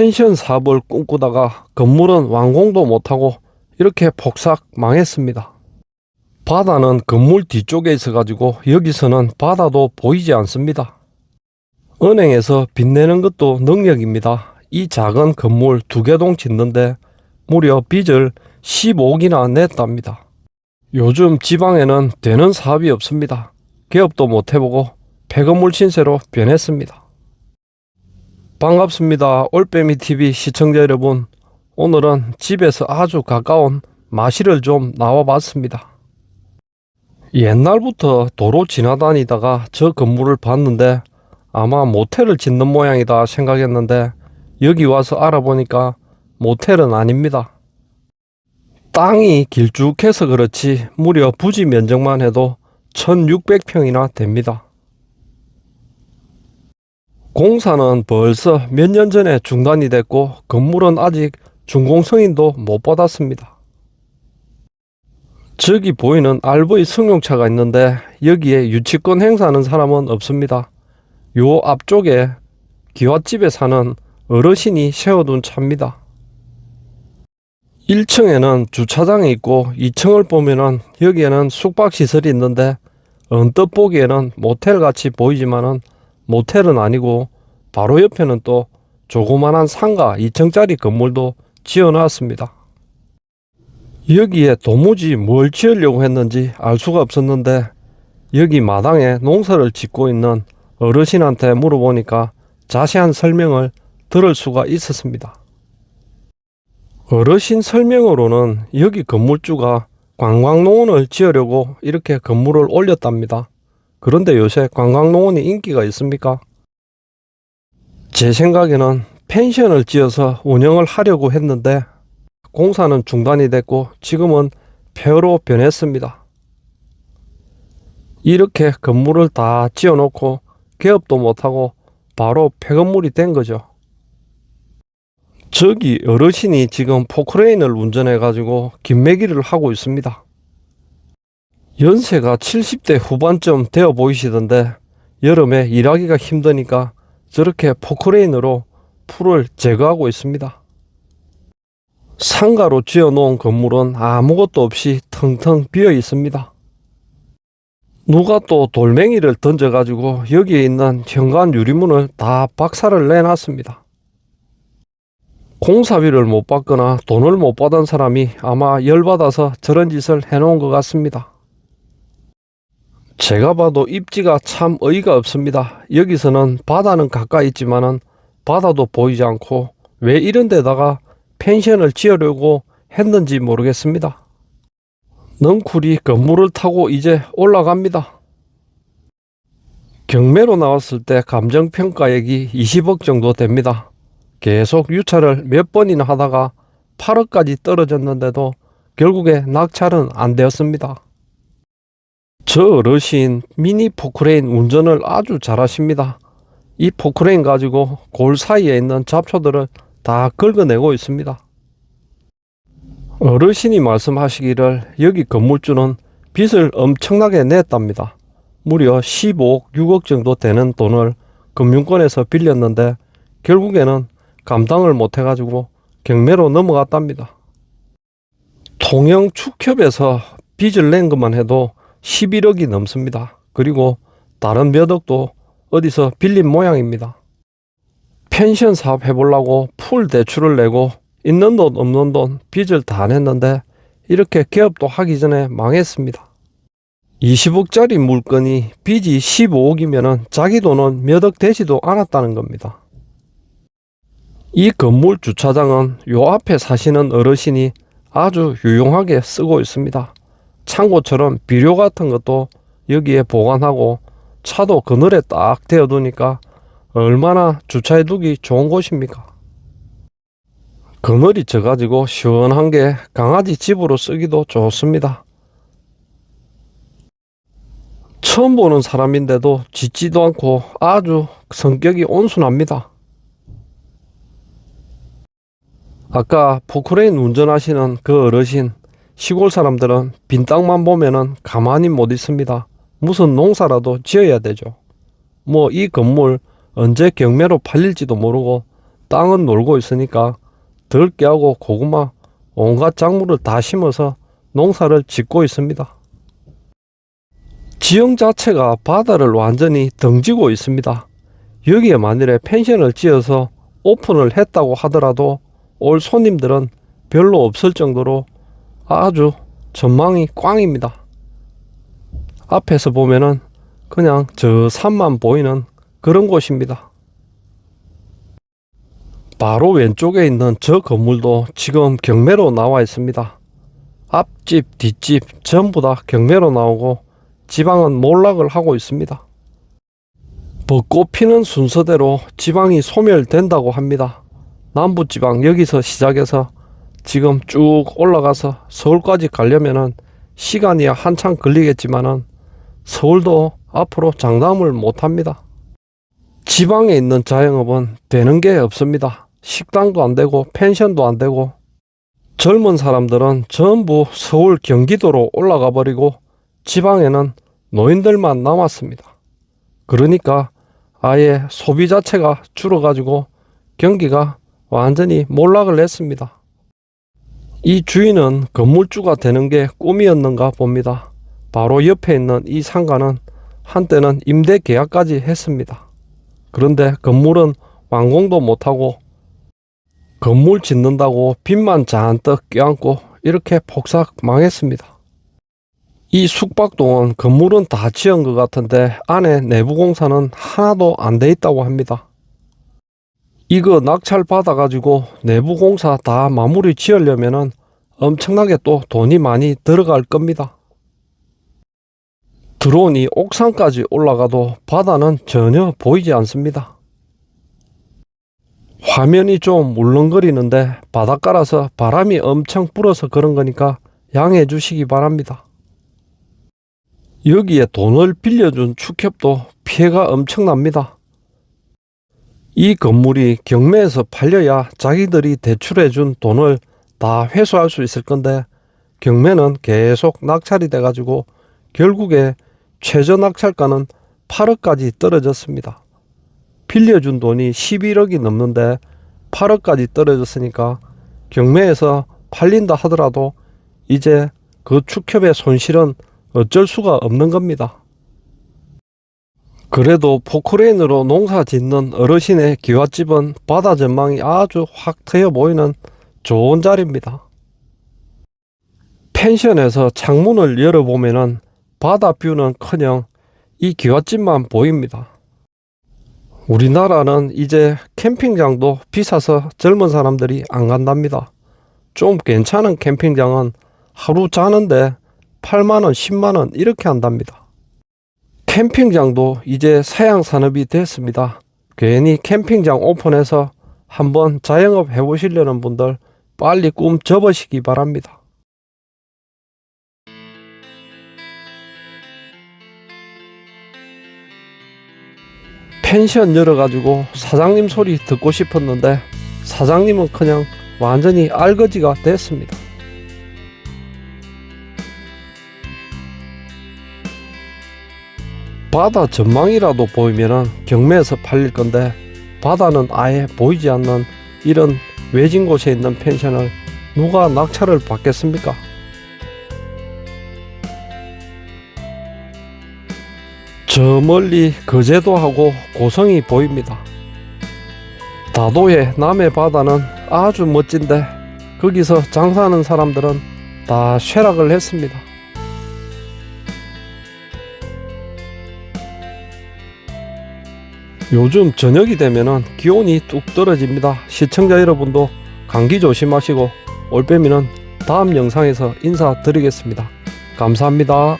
펜션 사업을 꿈꾸다가 건물은 완공도 못하고 이렇게 폭삭 망했습니다. 바다는 건물 뒤쪽에 있어가지고 여기서는 바다도 보이지 않습니다. 은행에서 빚내는 것도 능력입니다. 이 작은 건물 두 개동 짓는데 무려 빚을 15억이나 냈답니다. 요즘 지방에는 되는 사업이 없습니다. 개업도 못 해보고 폐건물 신세로 변했습니다. 반갑습니다. 올빼미 TV 시청자 여러분. 오늘은 집에서 아주 가까운 마실을 좀 나와 봤습니다. 옛날부터 도로 지나다니다가 저 건물을 봤는데 아마 모텔을 짓는 모양이다 생각했는데 여기 와서 알아보니까 모텔은 아닙니다. 땅이 길쭉해서 그렇지 무려 부지 면적만 해도 1600평이나 됩니다. 공사는 벌써 몇 년 전에 중단이 됐고 건물은 아직 준공 승인도 못 받았습니다. 저기 보이는 RV 승용차가 있는데 여기에 유치권 행사하는 사람은 없습니다. 요 앞쪽에 기와집에 사는 어르신이 세워둔 차입니다. 1층에는 주차장이 있고 2층을 보면은 여기에는 숙박시설이 있는데 언뜻 보기에는 모텔 같이 보이지만은 모텔은 아니고 바로 옆에는 또 조그만한 상가 2층짜리 건물도 지어놨습니다. 여기에 도무지 뭘 지으려고 했는지 알 수가 없었는데 여기 마당에 농사를 짓고 있는 어르신한테 물어보니까 자세한 설명을 들을 수가 있었습니다. 어르신 설명으로는 여기 건물주가 관광농원을 지으려고 이렇게 건물을 올렸답니다. 그런데 요새 관광농원이 인기가 있습니까? 제 생각에는 펜션을 지어서 운영을 하려고 했는데 공사는 중단이 됐고 지금은 폐허로 변했습니다. 이렇게 건물을 다 지어놓고 개업도 못하고 바로 폐건물이 된 거죠. 저기 어르신이 지금 포크레인을 운전해 가지고 김매기를 하고 있습니다. 연세가 70대 후반쯤 되어 보이시던데 여름에 일하기가 힘드니까 저렇게 포크레인으로 풀을 제거하고 있습니다. 상가로 지어 놓은 건물은 아무것도 없이 텅텅 비어 있습니다. 누가 또 돌멩이를 던져가지고 여기에 있는 현관 유리문을 다 박살을 내놨습니다. 공사비를 못 받거나 돈을 못 받은 사람이 아마 열받아서 저런 짓을 해놓은 것 같습니다. 제가 봐도 입지가 참 어이가 없습니다. 여기서는 바다는 가까이 있지만은 바다도 보이지 않고 왜 이런 데다가 펜션을 지으려고 했는지 모르겠습니다. 넝쿨이 건물을 타고 이제 올라갑니다. 경매로 나왔을 때 감정평가액이 20억 정도 됩니다. 계속 유찰을 몇 번이나 하다가 8억까지 떨어졌는데도 결국에 낙찰은 안 되었습니다. 저 어르신 미니 포크레인 운전을 아주 잘하십니다. 이 포크레인 가지고 골 사이에 있는 잡초들을 다 긁어내고 있습니다. 어르신이 말씀하시기를 여기 건물주는 빚을 엄청나게 냈답니다. 무려 15억, 6억 정도 되는 돈을 금융권에서 빌렸는데 결국에는 감당을 못해가지고 경매로 넘어갔답니다. 통영 축협에서 빚을 낸 것만 해도 11억이 넘습니다. 그리고 다른 몇 억도 어디서 빌린 모양입니다. 펜션 사업 해보려고 풀 대출을 내고 있는 돈 없는 돈 빚을 다 냈는데 이렇게 개업도 하기 전에 망했습니다. 20억짜리 물건이 빚이 15억이면 자기 돈은 몇 억 되지도 않았다는 겁니다. 이 건물 주차장은 요 앞에 사시는 어르신이 아주 유용하게 쓰고 있습니다. 창고처럼 비료 같은 것도 여기에 보관하고 차도 그늘에 딱 대어두니까 얼마나 주차해 두기 좋은 곳입니까? 그늘이 져가지고 시원한 게 강아지 집으로 쓰기도 좋습니다. 처음 보는 사람인데도 짖지도 않고 아주 성격이 온순합니다. 아까 포크레인 운전하시는 그 어르신 시골 사람들은 빈 땅만 보면은 가만히 못 있습니다. 무슨 농사라도 지어야 되죠. 뭐 이 건물 언제 경매로 팔릴지도 모르고 땅은 놀고 있으니까 들깨하고 고구마 온갖 작물을 다 심어서 농사를 짓고 있습니다. 지형 자체가 바다를 완전히 등지고 있습니다. 여기에 만일에 펜션을 지어서 오픈을 했다고 하더라도 올 손님들은 별로 없을 정도로 아주 전망이 꽝입니다. 앞에서 보면은 그냥 저 산만 보이는 그런 곳입니다. 바로 왼쪽에 있는 저 건물도 지금 경매로 나와 있습니다. 앞집, 뒷집 전부 다 경매로 나오고 지방은 몰락을 하고 있습니다. 벚꽃 피는 순서대로 지방이 소멸된다고 합니다. 남부지방 여기서 시작해서 지금 쭉 올라가서 서울까지 가려면은 시간이 한참 걸리겠지만은 서울도 앞으로 장담을 못 합니다. 지방에 있는 자영업은 되는 게 없습니다. 식당도 안 되고 펜션도 안 되고 젊은 사람들은 전부 서울 경기도로 올라가 버리고 지방에는 노인들만 남았습니다. 그러니까 아예 소비 자체가 줄어가지고 경기가 완전히 몰락을 했습니다. 이 주인은 건물주가 되는 게 꿈이었는가 봅니다. 바로 옆에 있는 이 상가는 한때는 임대 계약까지 했습니다. 그런데 건물은 완공도 못하고 건물 짓는다고 빚만 잔뜩 껴안고 이렇게 폭삭 망했습니다. 이 숙박동은 건물은 다 지은 것 같은데 안에 내부 공사는 하나도 안 돼 있다고 합니다. 이거 낙찰 받아가지고 내부 공사 다 마무리 지으려면은 엄청나게 또 돈이 많이 들어갈 겁니다. 드론이 옥상까지 올라가도 바다는 전혀 보이지 않습니다. 화면이 좀 울렁거리는데 바닷가라서 바람이 엄청 불어서 그런 거니까 양해해 주시기 바랍니다. 여기에 돈을 빌려준 축협도 피해가 엄청납니다. 이 건물이 경매에서 팔려야 자기들이 대출해준 돈을 다 회수할 수 있을 건데 경매는 계속 낙찰이 돼가지고 결국에 최저 낙찰가는 8억까지 떨어졌습니다. 빌려준 돈이 11억이 넘는데 8억까지 떨어졌으니까 경매에서 팔린다 하더라도 이제 그 축협의 손실은 어쩔 수가 없는 겁니다. 그래도 포크레인으로 농사 짓는 어르신의 기와집은 바다 전망이 아주 확 트여 보이는 좋은 자리입니다. 펜션에서 창문을 열어보면은 바다 뷰는 커녕 이 기와집만 보입니다. 우리나라는 이제 캠핑장도 비싸서 젊은 사람들이 안 간답니다. 좀 괜찮은 캠핑장은 하루 자는데 8만원, 10만원 이렇게 한답니다. 캠핑장도 이제 사양 산업이 됐습니다. 괜히 캠핑장 오픈해서 한번 자영업 해보시려는 분들 빨리 꿈 접으시기 바랍니다. 펜션 열어가지고 사장님 소리 듣고 싶었는데 사장님은 그냥 완전히 알거지가 됐습니다. 바다 전망이라도 보이면은 경매에서 팔릴 건데 바다는 아예 보이지 않는 이런 외진 곳에 있는 펜션을 누가 낙찰을 받겠습니까? 저 멀리 거제도하고 고성이 보입니다. 다도의 남해 바다는 아주 멋진데 거기서 장사하는 사람들은 다 쇠락을 했습니다. 요즘 저녁이 되면은 기온이 뚝 떨어집니다. 시청자 여러분도 감기 조심하시고 올빼미는 다음 영상에서 인사드리겠습니다. 감사합니다.